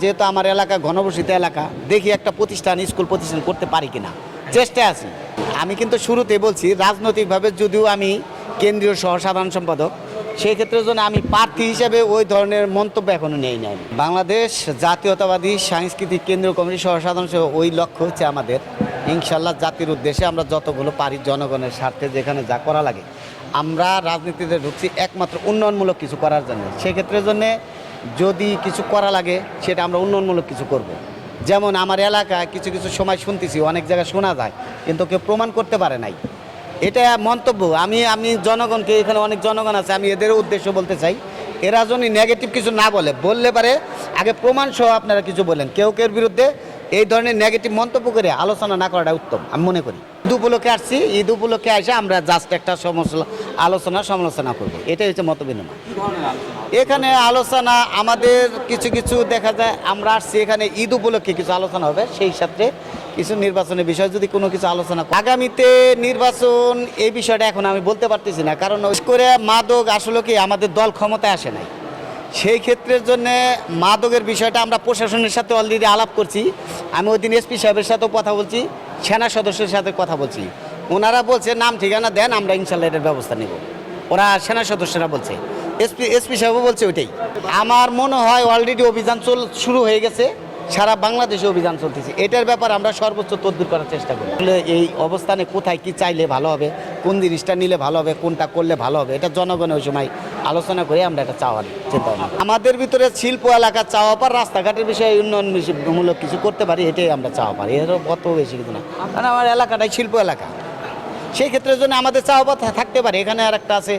যেহেতু আমার এলাকা ঘনবসিত এলাকা, দেখি একটা প্রতিষ্ঠান, স্কুল প্রতিষ্ঠান করতে পারি কিনা। চেষ্টায় আছি। আমি কিন্তু শুরুতে বলছি, রাজনৈতিকভাবে যদিও আমি কেন্দ্রীয় সহ সাধারণ সম্পাদক, সেই ক্ষেত্রে জন্য আমি প্রার্থী হিসেবে ওই ধরনের মন্তব্য এখনও নেই নাই। বাংলাদেশ জাতীয়তাবাদী সাংস্কৃতিক কেন্দ্রীয় কমিটি সহ সাধারণ ওই লক্ষ্য হচ্ছে আমাদের, ইনশাল্লাহ জাতির উদ্দেশ্যে আমরা যতগুলো পারি জনগণের স্বার্থে যেখানে যা করা লাগে, আমরা রাজনীতিতে ঢুকছি একমাত্র উন্নয়নমূলক কিছু করার জন্য। সেক্ষেত্রের জন্যে যদি কিছু করা লাগে, সেটা আমরা উন্নয়নমূলক কিছু করব। যেমন আমার এলাকায় কিছু কিছু সময় শুনতেছি, অনেক জায়গায় শোনা যায়, কিন্তু কেউ প্রমাণ করতে পারে নাই। এটা মন্তব্য। আমি আমি জনগণকে, এখানে অনেক জনগণ আছে, আমি এদের উদ্দেশ্য বলতে চাই, এরা যদি নেগেটিভ কিছু না বলে, বললে পারে, আগে প্রমাণ সহ আপনারা কিছু বলেন। কেউ কেউ বিরুদ্ধে এই ধরনের নেগেটিভ মন্তব্য করে আলোচনা না করাটা উত্তম, আমি মনে করি। উপলক্ষে আসছি ঈদ উপলক্ষে এসে আমরা জাস্ট একটা সমস্যা আলোচনা সমালোচনা করব। এটাই হচ্ছে মত বিনিময় এখানে আলোচনা আমাদের কিছু কিছু দেখা যায় আমরা আসছি এখানে ঈদ উপলক্ষে কিছু আলোচনা হবে সেই সাথে কিছু নির্বাচনের বিষয় যদি কোনো কিছু আলোচনা আগামীতে নির্বাচন এই বিষয়টা এখন আমি বলতে পারতেছি না কারণ ওই করে মাদক আসলে কি আমাদের দল ক্ষমতায় আসে নাই। সেই ক্ষেত্রের জন্য মাদকের বিষয়টা আমরা প্রশাসনের সাথে অলরেডি আলাপ করছি। আমি ওই দিন এসপি সাহেবের সাথেও কথা বলছি, সেনা সদস্যের সাথে কথা বলছি। ওনারা বলছে, নাম, ঠিকানা দেন, আমরা ইনশাল্লাহ এটার ব্যবস্থা নেব। ওরা সেনা সদস্যরা বলছে। এসপি এসপি সাহেবও বলছে ওইটাই। আমার মনে হয় অলরেডি অভিযান চল, শুরু হয়ে গেছে। সারা বাংলাদেশে অভিযান চলতেছে। এটার ব্যাপারে আমরা সর্বোচ্চ তদবির করার চেষ্টা করি আসলে এই অবস্থানে কোথায় কি চাইলে ভালো হবে, কোন জিনিসটা নিলে ভালো হবে, কোনটা করলে ভালো হবে, এটা জনগণের ওই সময় আলোচনা করে আমরা একটা চাওয়ার চিন্তা আমাদের ভিতরে শিল্প এলাকা চাওয়া পার রাস্তাঘাটের বিষয়ে উন্নয়নমূলক কিছু করতে পারি, এটাই আমরা চাওয়া পারি। এর কত বেশি কিছু না। কারণ আমার এলাকাটাই শিল্প এলাকা। সেই ক্ষেত্রের জন্য আমাদের চাওয়া থাকতে পারে। এখানে আর একটা আছে।